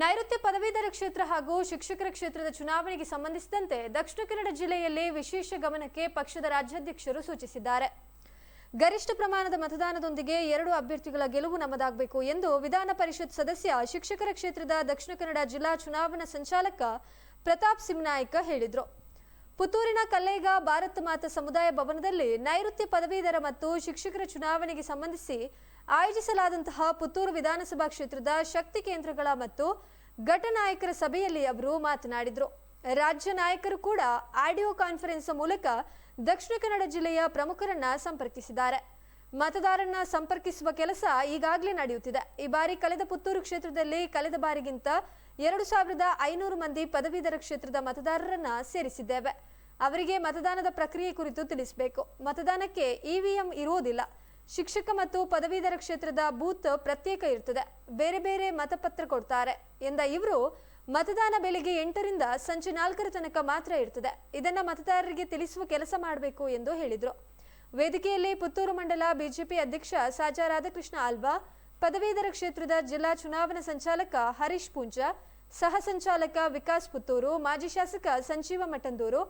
ನೈಋತ್ಯ ಪದವೀಧರ ಕ್ಷೇತ್ರ ಹಾಗೂ ಶಿಕ್ಷಕರ ಕ್ಷೇತ್ರದ ಚುನಾವಣೆಗೆ ಸಂಬಂಧಿಸಿದಂತೆ ದಕ್ಷಿಣ ಕನ್ನಡ ಜಿಲ್ಲೆಯಲ್ಲಿ ವಿಶೇಷ ಗಮನಕ್ಕೆ ಪಕ್ಷದ ರಾಜ್ಯಾಧ್ಯಕ್ಷರು ಸೂಚಿಸಿದ್ದಾರೆ. ಗರಿಷ್ಠ ಪ್ರಮಾಣದ ಮತದಾನದೊಂದಿಗೆ ಎರಡು ಅಭ್ಯರ್ಥಿಗಳ ಗೆಲುವು ನಮ್ಮದಾಗಬೇಕು ಎಂದು ವಿಧಾನ ಪರಿಷತ್ ಸದಸ್ಯ ಶಿಕ್ಷಕರ ಕ್ಷೇತ್ರದ ದಕ್ಷಿಣ ಕನ್ನಡ ಜಿಲ್ಲಾ ಚುನಾವಣಾ ಸಂಚಾಲಕ ಪ್ರತಾಪ್ ಸಿಂನಾಯ್ಕ ಹೇಳಿದರು. ಪುತ್ತೂರಿನ ಕಲ್ಲೇಗ ಭಾರತ ಮಾತಾ ಸಮುದಾಯ ಭವನದಲ್ಲಿ ನೈಋತ್ಯ ಪದವೀಧರ ಮತ್ತು ಶಿಕ್ಷಕರ ಚುನಾವಣೆಗೆ ಸಂಬಂಧಿಸಿ ಆಯೋಜಿಸಲಾದಂತಹ ಪುತ್ತೂರು ವಿಧಾನಸಭಾ ಕ್ಷೇತ್ರದ ಶಕ್ತಿ ಕೇಂದ್ರಗಳ ಮತ್ತು ಘಟನಾಯಕರ ಸಭೆಯಲ್ಲಿ ಅವರು ಮಾತನಾಡಿದರು. ರಾಜ್ಯ ನಾಯಕರು ಕೂಡ ಆಡಿಯೋ ಕಾನ್ಫರೆನ್ಸ್ ಮೂಲಕ ದಕ್ಷಿಣ ಕನ್ನಡ ಜಿಲ್ಲೆಯ ಪ್ರಮುಖರನ್ನ ಸಂಪರ್ಕಿಸಿದ್ದಾರೆ. ಮತದಾರರನ್ನ ಸಂಪರ್ಕಿಸುವ ಕೆಲಸ ಈಗಾಗಲೇ ನಡೆಯುತ್ತಿದೆ. ಈ ಬಾರಿ ಕಳೆದ ಪುತ್ತೂರು ಕ್ಷೇತ್ರದಲ್ಲಿ ಕಳೆದ ಬಾರಿಗಿಂತ ಎರಡು ಸಾವಿರದ ಐನೂರು ಮಂದಿ ಪದವೀಧರ ಕ್ಷೇತ್ರದ ಮತದಾರರನ್ನ ಸೇರಿಸಿದ್ದೇವೆ. ಅವರಿಗೆ ಮತದಾನದ ಪ್ರಕ್ರಿಯೆ ಕುರಿತು ತಿಳಿಸಬೇಕು. ಮತದಾನಕ್ಕೆ ಇವಿಎಂ ಇರುವುದಿಲ್ಲ. ಶಿಕ್ಷಕ ಮತ್ತು ಪದವೀಧರ ಕ್ಷೇತ್ರದ ಬೂತ್ ಪ್ರತ್ಯೇಕ ಇರ್ತದೆ. ಬೇರೆ ಬೇರೆ ಮತಪತ್ರ ಕೊಡ್ತಾರೆ ಎಂದ ಇವರು ಮತದಾನ ಬೆಳಿಗ್ಗೆ ಎಂಟರಿಂದ ಸಂಜೆ ನಾಲ್ಕರ ತನಕ ಮಾತ್ರ ಇರ್ತದೆ. ಇದನ್ನ ಮತದಾರರಿಗೆ ತಿಳಿಸುವ ಕೆಲಸ ಮಾಡಬೇಕು ಎಂದು ಹೇಳಿದರು. ವೇದಿಕೆಯಲ್ಲಿ ಪುತ್ತೂರು ಮಂಡಲ ಬಿಜೆಪಿ ಅಧ್ಯಕ್ಷ ಸಾಜಾ ರಾಧಾಕೃಷ್ಣ ಆಲ್ವಾ ಪದವೀಧರ ಕ್ಷೇತ್ರದ ಜಿಲ್ಲಾ ಚುನಾವಣಾ ಸಂಚಾಲಕ ಹರೀಶ್ ಪೂಂಜಾ, ಸಹ ಸಂಚಾಲಕ ವಿಕಾಸ್ ಪುತ್ತೂರು, ಮಾಜಿ ಶಾಸಕ ಸಂಜೀವ ಮಠಂದೂರು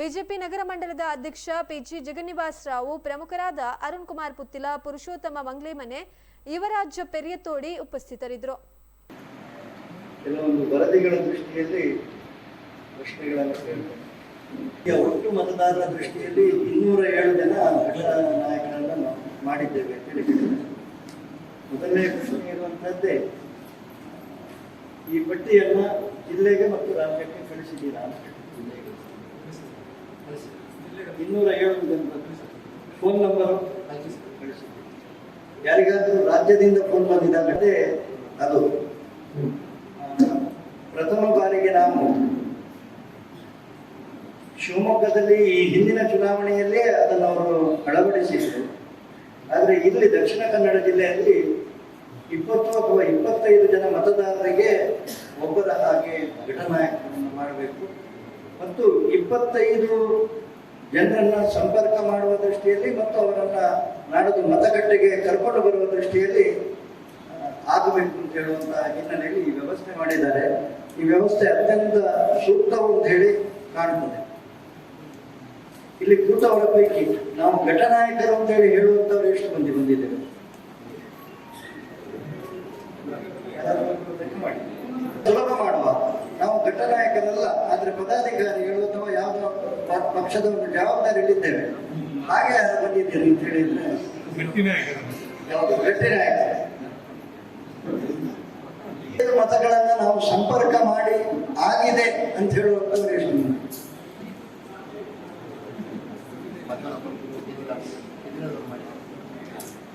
ಬಿಜೆಪಿ ನಗರ ಮಂಡಲದ ಅಧ್ಯಕ್ಷ ಪಿಜಿ ಜಗನ್ನಿವಾಸ್ ರಾವ್ ಪ್ರಮುಖರಾದ ಅರುಣ್ ಕುಮಾರ್ ಪುತ್ತಿಲ, ಪುರುಷೋತ್ತಮ ಮಂಗ್ಲೇಮನೆ ಯುವರಾಜ ಪೆರಿಯತೋಡಿ ಉಪಸ್ಥಿತರಿದ್ದರು. ಕೆಲವೊಂದು ವರದಿಗಳ ದೃಷ್ಟಿಯಲ್ಲಿ ಪ್ರಶ್ನೆಗಳನ್ನು ಒಟ್ಟು ಮತದಾರರ ದೃಷ್ಟಿಯಲ್ಲಿ ಇನ್ನೂರ ಏಳು ಜನ ಘಟಕ ನಾಯಕರನ್ನು ಮಾಡಿದ್ದೇವೆ ಮೊದಲನೇ ಪ್ರಶ್ನೆ ಇರುವಂತಹದ್ದೇ, ಈ ಪಟ್ಟಿಯನ್ನ ಜಿಲ್ಲೆಗೆ ಮತ್ತು ರಾಜ್ಯಕ್ಕೆ ಕಳಿಸಿದ್ದೀರಾ ಅಂತ ಇನ್ನೂರ ಏಳು ಫೋನ್ ನಂಬರ್? ಯಾರಿಗಾದರೂ ರಾಜ್ಯದಿಂದ ಫೋನ್ ಬಂದಿದ್ದಾಗ ಅದು. ಪ್ರಥಮ ಬಾರಿಗೆ ನಾವು ಶಿವಮೊಗ್ಗದಲ್ಲಿ ಈ ಹಿಂದಿನ ಚುನಾವಣೆಯಲ್ಲೇ ಅದನ್ನು ಅವರು ಅಳವಡಿಸಿದ್ರು. ಆದರೆ ಇಲ್ಲಿ ದಕ್ಷಿಣ ಕನ್ನಡ ಜಿಲ್ಲೆಯಲ್ಲಿ ಇಪ್ಪತ್ತು ಅಥವಾ ಇಪ್ಪತ್ತೈದು ಜನ ಮತದಾರರಿಗೆ ಒಬ್ಬರ ಹಾಗೆ ಘಟನಾಯಕವನ್ನು ಮಾಡಬೇಕು. ಮತ್ತು ಇಪ್ಪತ್ತೈದು ಜನರನ್ನ ಸಂಪರ್ಕ ಮಾಡುವ ದೃಷ್ಟಿಯಲ್ಲಿ ಮತ್ತು ಅವರನ್ನ ನಾಡದು ಮತಗಟ್ಟೆಗೆ ಕರ್ಕೊಂಡು ಬರುವ ದೃಷ್ಟಿಯಲ್ಲಿ ಆಗಬೇಕು ಅಂತ ಹೇಳುವಂತಹ ಹಿನ್ನೆಲೆಯಲ್ಲಿ ಈ ವ್ಯವಸ್ಥೆ ಮಾಡಿದ್ದಾರೆ. ಈ ವ್ಯವಸ್ಥೆ ಅತ್ಯಂತ ಸೂಕ್ತ ಅಂತ ಹೇಳಿ ಕಾಣ್ತದೆ. ಇಲ್ಲಿ ಕೂತವರ ಪೈಕಿ ನಾವು ಘಟನಾಯಕರು ಅಂತ ಹೇಳಿ ಹೇಳುವಂತವ್ರು ಎಷ್ಟು ಮಂದಿ ಬಂದಿದ್ದೇವೆ. ಸುಲಭ ಮಾಡುವ. ಘಟನಾಯಕರಲ್ಲ ಆದ್ರೆ ಪದಾಧಿಕಾರಿಗಳು ಅಥವಾ ಯಾವುದೋ ಪಕ್ಷದ ಒಂದು ಜವಾಬ್ದಾರಿಯಲ್ಲಿದ್ದೇವೆ ಹಾಗೆ ಬಗ್ಗೆ ಬಂದಿದ್ದೀರಿ ಅಂತ ಹೇಳಿದ್ರೆ? ಯಾವುದು ಗಟ್ಟಿ ನಾಯಕ. ಮತಗಳನ್ನ ನಾವು ಸಂಪರ್ಕ ಮಾಡಿ ಆಗಿದೆ ಅಂತ ಹೇಳುವಂತ?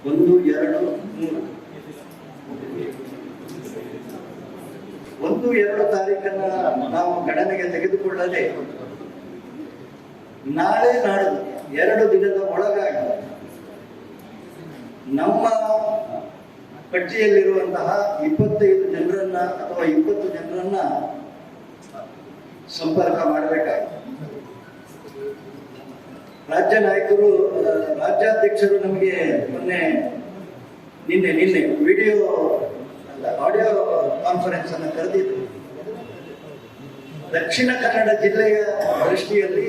ಒಂದು, ಎರಡು ಮೂರು ಒಂದು ಎರಡು ತಾರೀಕನ್ನ ನಾವು ಗಣನೆಗೆ ತೆಗೆದುಕೊಳ್ಳದೆ ನಾಳೆ ನಾಡು ಎರಡು ದಿನದ ಒಳಗಾಗಿ ನಮ್ಮ ಪಟ್ಟಿಯಲ್ಲಿರುವಂತಹ ಇಪ್ಪತ್ತೈದು ಜನರನ್ನ ಅಥವಾ ಇಪ್ಪತ್ತು ಜನರನ್ನ ಸಂಪರ್ಕ ಮಾಡಬೇಕಾಗಿದೆ. ರಾಜ್ಯ ನಾಯಕರು, ರಾಜ್ಯಾಧ್ಯಕ್ಷರು ನಮಗೆ ಮೊನ್ನೆ, ನಿನ್ನೆ ನಿನ್ನೆ ವಿಡಿಯೋ ಆಡಿಯೋ ಕಾನ್ಫರೆನ್ಸ್ ಅನ್ನು ಕರೆದಿದ್ರು. ದಕ್ಷಿಣ ಕನ್ನಡ ಜಿಲ್ಲೆಯ ದೃಷ್ಟಿಯಲ್ಲಿ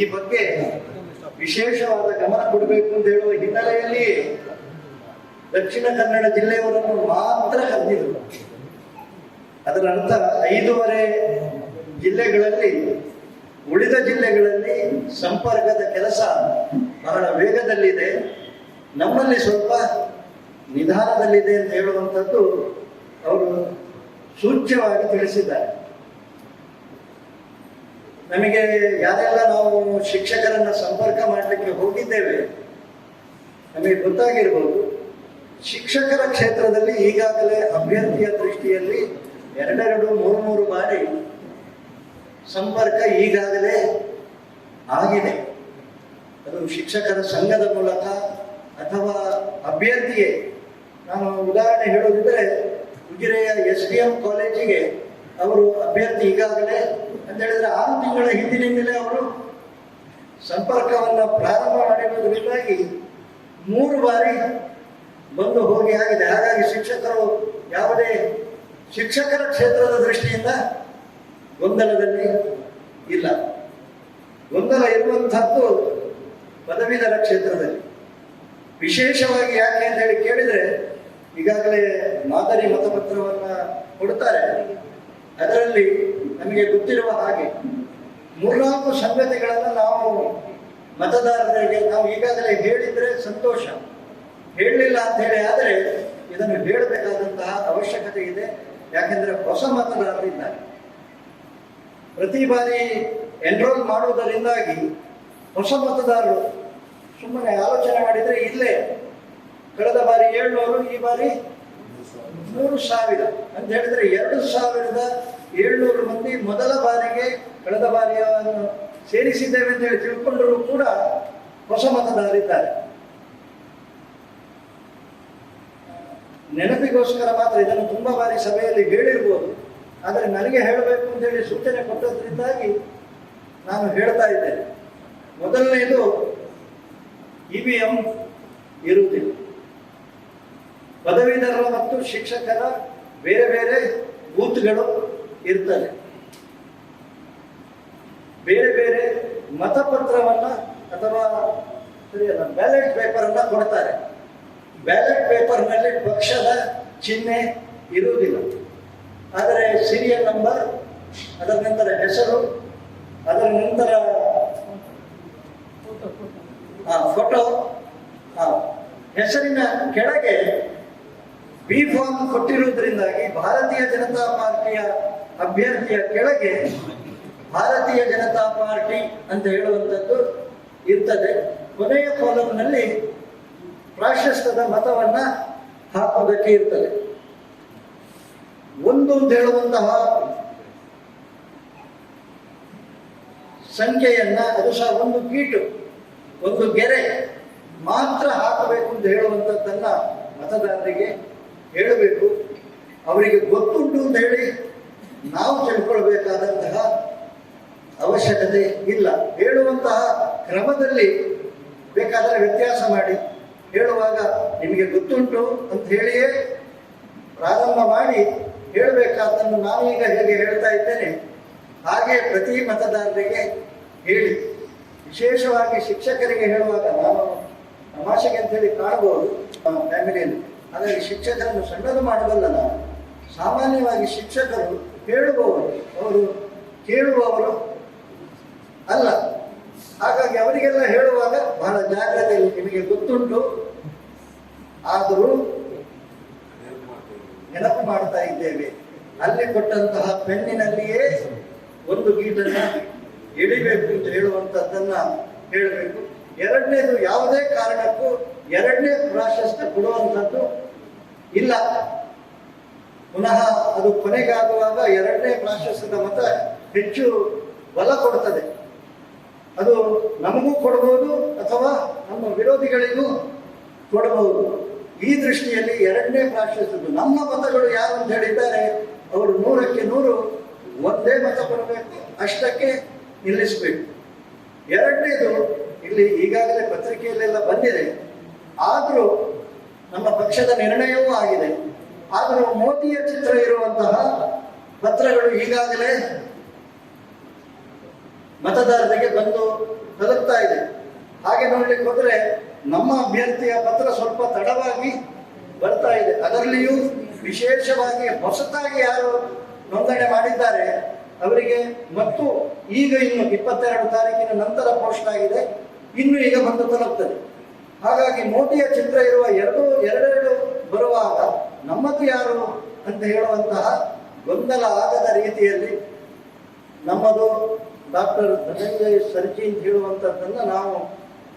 ಈ ಬಗ್ಗೆ ವಿಶೇಷವಾದ ಗಮನ ಕೊಡಬೇಕು ಅಂತ ಹೇಳುವ ಹಿನ್ನೆಲೆಯಲ್ಲಿ ದಕ್ಷಿಣ ಕನ್ನಡ ಜಿಲ್ಲೆಯವರನ್ನು ಮಾತ್ರ ಕರೆದಿದ್ರು ಅದರ ಅರ್ಥ ಐದೂವರೆ ಜಿಲ್ಲೆಗಳಲ್ಲಿ, ಉಳಿದ ಜಿಲ್ಲೆಗಳಲ್ಲಿ ಸಂಪರ್ಕದ ಕೆಲಸ ಬಹಳ ವೇಗದಲ್ಲಿದೆ. ನಮ್ಮಲ್ಲಿ ಸ್ವಲ್ಪ ನಿಧಾನದಲ್ಲಿದೆ ಅಂತ ಹೇಳುವಂಥದ್ದು ಅವರು ಸೂಚ್ಯವಾಗಿ ತಿಳಿಸಿದ್ದಾರೆ. ನಮಗೆ ಯಾರೆಲ್ಲ ನಾವು ಶಿಕ್ಷಕರನ್ನ ಸಂಪರ್ಕ ಮಾಡಲಿಕ್ಕೆ ಹೋಗಿದ್ದೇವೆ, ನಮಗೆ ಗೊತ್ತಾಗಿರ್ಬೋದು, ಶಿಕ್ಷಕರ ಕ್ಷೇತ್ರದಲ್ಲಿ ಈಗಾಗಲೇ ಅಭ್ಯರ್ಥಿಯ ದೃಷ್ಟಿಯಲ್ಲಿ ಎರಡೆರಡು ಮೂರು ಮೂರು ಬಾರಿ ಸಂಪರ್ಕ ಈಗಾಗಲೇ ಆಗಿದೆ. ಅದು ಶಿಕ್ಷಕರ ಸಂಘದ ಮೂಲಕ ಅಥವಾ ಅಭ್ಯರ್ಥಿಯೇ ನಾನು ಉದಾಹರಣೆ ಹೇಳೋದಿದ್ರೆ ಉಜಿರೆಯ ಎಸ್ ಡಿ ಎಂ ಕಾಲೇಜಿಗೆ ಅವರು ಅಭ್ಯರ್ಥಿ ಈಗಾಗಲೇ ಅಂತ ಹೇಳಿದ್ರೆ ಆರು ತಿಂಗಳ ಹಿಂದಿನಿಂದಲೇ ಅವರು ಸಂಪರ್ಕವನ್ನು ಪ್ರಾರಂಭ ಮಾಡಿರುವುದರಿಂದಾಗಿ ಮೂರು ಬಾರಿ ಬಂದು ಹೋಗಿ ಆಗಿದೆ. ಹಾಗಾಗಿ ಶಿಕ್ಷಕರು ಯಾವುದೇ ಶಿಕ್ಷಕರ ಕ್ಷೇತ್ರದ ದೃಷ್ಟಿಯಿಂದ ಗೊಂದಲದಲ್ಲಿ ಇಲ್ಲ. ಗೊಂದಲ ಇರುವಂತಹದ್ದು ಪದವೀಧರ ಕ್ಷೇತ್ರದಲ್ಲಿ. ವಿಶೇಷವಾಗಿ ಯಾಕೆ ಅಂತ ಹೇಳಿ ಕೇಳಿದ್ರೆ ಈಗಾಗಲೇ ಮಾದರಿ ಮತಪತ್ರವನ್ನ ಕೊಡ್ತಾರೆ. ಅದರಲ್ಲಿ ನಮಗೆ ಗೊತ್ತಿರುವ ಹಾಗೆ ಮೂರ್ನಾಲ್ಕು ಸಂಗತಿಗಳನ್ನು ನಾವು ಮತದಾರರಿಗೆ ನಾವು ಈಗಾಗಲೇ ಹೇಳಿದ್ರೆ ಸಂತೋಷ. ಹೇಳಲಿಲ್ಲ ಅಂತ ಹೇಳಿ ಆದರೆ ಇದನ್ನು ಹೇಳಬೇಕಾದಂತಹ ಅವಶ್ಯಕತೆ ಇದೆ. ಯಾಕೆಂದ್ರೆ ಹೊಸ ಮತದಾರರಿದ್ದಾರೆ ಪ್ರತಿ ಬಾರಿ ಎನ್ರೋಲ್ ಮಾಡುವುದರಿಂದಾಗಿ ಹೊಸ ಮತದಾರರು ಸುಮ್ಮನೆ ಆಲೋಚನೆ ಮಾಡಿದ್ರೆ ಇಲ್ಲೇ. ಕಳೆದ ಬಾರಿ ಏಳ್ನೂರು, ಈ ಬಾರಿ ಮೂರು ಸಾವಿರ ಅಂತ ಹೇಳಿದ್ರೆ ಎರಡು ಸಾವಿರದ ಏಳ್ನೂರು ಮಂದಿ ಮೊದಲ ಬಾರಿಗೆ ಕಳೆದ ಬಾರಿಯನ್ನು ಸೇರಿಸಿದ್ದೇವೆ ಅಂತ ಹೇಳಿ ತಿಳ್ಕೊಂಡರೂ ಕೂಡ ಹೊಸ ಮತದಾರರಿದ್ದಾರೆ. ನೆನಪಿಗೋಸ್ಕರ ಮಾತ್ರ ಇದನ್ನು ತುಂಬಾ ಬಾರಿ ಸಭೆಯಲ್ಲಿ ಹೇಳಿರ್ಬೋದು. ಆದರೆ ನನಗೆ ಹೇಳಬೇಕು ಅಂತೇಳಿ ಸೂಚನೆ ಕೊಟ್ಟದ್ರಿಂದಾಗಿ ನಾನು ಹೇಳ್ತಾ ಇದ್ದೇನೆ. ಮೊದಲನೇದು ಇ ವಿ ಎಂ ಇರುವುದಿಲ್ಲ. ಪದವೀಧರರ ಮತ್ತು ಶಿಕ್ಷಕರ ಬೇರೆ ಬೇರೆ ಬೂತ್ಗಳು ಇರ್ತವೆ. ಬೇರೆ ಬೇರೆ ಮತಪತ್ರವನ್ನ ಅಥವಾ ಬ್ಯಾಲೆಟ್ ಪೇಪರ್ ಅನ್ನ ಕೊಡ್ತಾರೆ. ಬ್ಯಾಲೆಟ್ ಪೇಪರ್ನಲ್ಲಿ ಪಕ್ಷದ ಚಿಹ್ನೆ ಇರುವುದಿಲ್ಲ. ಆದರೆ ಸೀರಿಯಲ್ ನಂಬರ್ ಅದರ ನಂತರ ಹೆಸರು ಅದರ ನಂತರ ಫೋಟೋ ಹೆಸರಿನ ಕೆಳಗೆ ಬಿ ಫಾರ್ಮ್ ಕೊಟ್ಟಿರುವುದರಿಂದಾಗಿ ಭಾರತೀಯ ಜನತಾ ಪಾರ್ಟಿಯ ಅಭ್ಯರ್ಥಿಯ ಕೆಳಗೆ ಭಾರತೀಯ ಜನತಾ ಪಾರ್ಟಿ ಅಂತ ಹೇಳುವಂಥದ್ದು ಇರ್ತದೆ. ಕೊನೆಯ ಕಾಲಂನಲ್ಲಿ ಪ್ರಾಶಸ್ತ್ಯದ ಮತವನ್ನ ಹಾಕುವುದಕ್ಕೆ ಇರ್ತದೆ. ಒಂದು ಹೇಳುವಂತಹ ಸಂಖ್ಯೆಯನ್ನ ಅದು ಸಹ ಒಂದು ಕೀಟು, ಒಂದು ಗೆರೆ ಮಾತ್ರ ಹಾಕಬೇಕು ಅಂತ ಹೇಳುವಂಥದ್ದನ್ನ ಮತದಾರರಿಗೆ ಹೇಳಬೇಕು. ಅವರಿಗೆ ಗೊತ್ತುಂಟು ಅಂತ ಹೇಳಿ ನಾವು ತಿಳ್ಕೊಳ್ಬೇಕಾದಂತಹ ಅವಶ್ಯಕತೆ ಇಲ್ಲ. ಹೇಳುವಂತಹ ಕ್ರಮದಲ್ಲಿ ಬೇಕಾದರೆ ವ್ಯತ್ಯಾಸ ಮಾಡಿ. ಹೇಳುವಾಗ ನಿಮಗೆ ಗೊತ್ತುಂಟು ಅಂತ ಹೇಳಿಯೇ ಪ್ರಾರಂಭ ಮಾಡಿ ಹೇಳಬೇಕಾದನ್ನು ಈಗ ಹೇಗೆ ಹೇಳ್ತಾ ಇದ್ದೇನೆ. ಹಾಗೆ ಪ್ರತಿ ಮತದಾರರಿಗೆ ಹೇಳಿ. ವಿಶೇಷವಾಗಿ ಶಿಕ್ಷಕರಿಗೆ ಹೇಳುವಾಗ ನಾನು ತಮಾಷೆಗೆ ಅಂತ ಹೇಳಿ ಕಾಣಬಹುದು ಫ್ಯಾಮಿಲಿಯಲ್ಲಿ. ಹಾಗಾಗಿ ಶಿಕ್ಷಕರನ್ನು ಸಣ್ಣದು ಮಾಡಬಲ್ಲ ನಾನು ಸಾಮಾನ್ಯವಾಗಿ ಶಿಕ್ಷಕರು ಹೇಳುವವರು ಅವರು ಕೇಳುವವರು ಅಲ್ಲ. ಹಾಗಾಗಿ ಅವರಿಗೆಲ್ಲ ಹೇಳುವಾಗ ಬಹಳ ಜಾಗ್ರತೆಯಲ್ಲಿ ನಿಮಗೆ ಗೊತ್ತುಂಟು. ಆದರೂ ನೆನಪು ಮಾಡ್ತಾ ಇದ್ದೇವೆ. ಅಲ್ಲಿ ಕೊಟ್ಟಂತಹ ಪೆನ್ನಿನಲ್ಲಿಯೇ ಒಂದು ಗೀಟನ್ನ ಎಳಿಬೇಕು ಅಂತ ಹೇಳುವಂತದ್ದನ್ನ ಹೇಳಬೇಕು. ಎರಡನೇದು ಯಾವುದೇ ಕಾರಣಕ್ಕೂ ಎರಡನೇ ಪ್ರಾಶಸ್ತ್ಯ ಕೊಡುವಂಥದ್ದು ಇಲ್ಲ. ಪುನಃ ಅದು ಕೊನೆಗಾಗುವಾಗ ಎರಡನೇ ಪ್ರಾಶಸ್ತ್ಯದ ಮತ ಹೆಚ್ಚು ಬಲ ಕೊಡುತ್ತದೆ ಅದು ನಮಗೂ ಕೊಡಬಹುದು ಅಥವಾ ನಮ್ಮ ವಿರೋಧಿಗಳಿಗೂ ಕೊಡಬಹುದು ಈ ದೃಷ್ಟಿಯಲ್ಲಿ ಎರಡನೇ ಪ್ರಾಶಸ್ತ್ಯದ್ದು ನಮ್ಮ ಮತಗಳು ಯಾರು ಅಂತ ಹೇಳಿದ್ದಾರೆ, ಅವರು ನೂರಕ್ಕೆ ನೂರು ಒಂದೇ ಮತ ಕೊಡಬೇಕು, ಅಷ್ಟಕ್ಕೆ ನಿಲ್ಲಿಸಬೇಕು. ಎರಡನೇದು ಇಲ್ಲಿ ಈಗಾಗಲೇ ಪತ್ರಿಕೆಯಲ್ಲೆಲ್ಲ ಬಂದಿದೆ. ಆದರೂ ನಮ್ಮ ಪಕ್ಷದ ನಿರ್ಣಯವೂ ಆಗಿದೆ. ಆದರೂ ಮೋದಿಯ ಚಿತ್ರ ಇರುವಂತಹ ಪತ್ರಗಳು ಈಗಾಗಲೇ ಮತದಾರರಿಗೆ ಬಂದು ತಲುಪ್ತಾ ಇದೆ. ಹಾಗೆ ನೋಡ್ಲಿಕ್ಕೆ ಹೋದ್ರೆ ನಮ್ಮ ಅಭ್ಯರ್ಥಿಯ ಪತ್ರ ಸ್ವಲ್ಪ ತಡವಾಗಿ ಬರ್ತಾ ಇದೆ. ಅದರಲ್ಲಿಯೂ ವಿಶೇಷವಾಗಿ ಹೊಸತಾಗಿ ಯಾರು ನೋಂದಣಿ ಮಾಡಿದ್ದಾರೆ, ಅವರಿಗೆ ಮತ್ತು ಈಗ ಇನ್ನು ಇಪ್ಪತ್ತೆರಡು ತಾರೀಕಿನ ನಂತರ ಪೋಸ್ಟ್ ಆಗಿದೆ. ಇನ್ನು ಈಗ ಬಂದು ತಲುಪ್ತದೆ. ಹಾಗಾಗಿ ಮೋದಿಯ ಚಿತ್ರ ಇರುವ ಎರಡು, ಎರಡೆರಡು ಬರುವಾಗ ನಮ್ಮದು ಯಾರು ಅಂತ ಹೇಳುವಂತಹ ಗೊಂದಲ ಆಗದ ರೀತಿಯಲ್ಲಿ ನಮ್ಮದು ಡಾಕ್ಟರ್ ಧನಂಜಯ ಸರ್ಜಿ ಅಂತ ಹೇಳುವಂಥದ್ದನ್ನು ನಾವು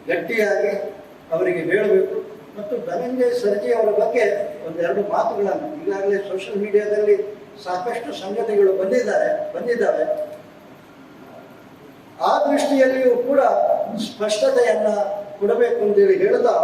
ಗಟ್ಟಿಯಾಗಿ ಅವರಿಗೆ ಹೇಳಬೇಕು. ಮತ್ತು ಧನಂಜಯ ಸರ್ಜಿ ಅವರ ಬಗ್ಗೆ ಒಂದೆರಡು ಮಾತುಗಳನ್ನು ಈಗಾಗಲೇ ಸೋಷಿಯಲ್ ಮೀಡಿಯಾದಲ್ಲಿ ಸಾಕಷ್ಟು ಸಂಗತಿಗಳು ಬಂದಿದ್ದಾರೆ, ಬಂದಿದ್ದಾವೆ. ಆ ದೃಷ್ಟಿಯಲ್ಲಿಯೂ ಕೂಡ ಸ್ಪಷ್ಟತೆಯನ್ನ ಕೊಡಬೇಕು ಅಂತೇಳಿ ಹೇಳ್ತಾ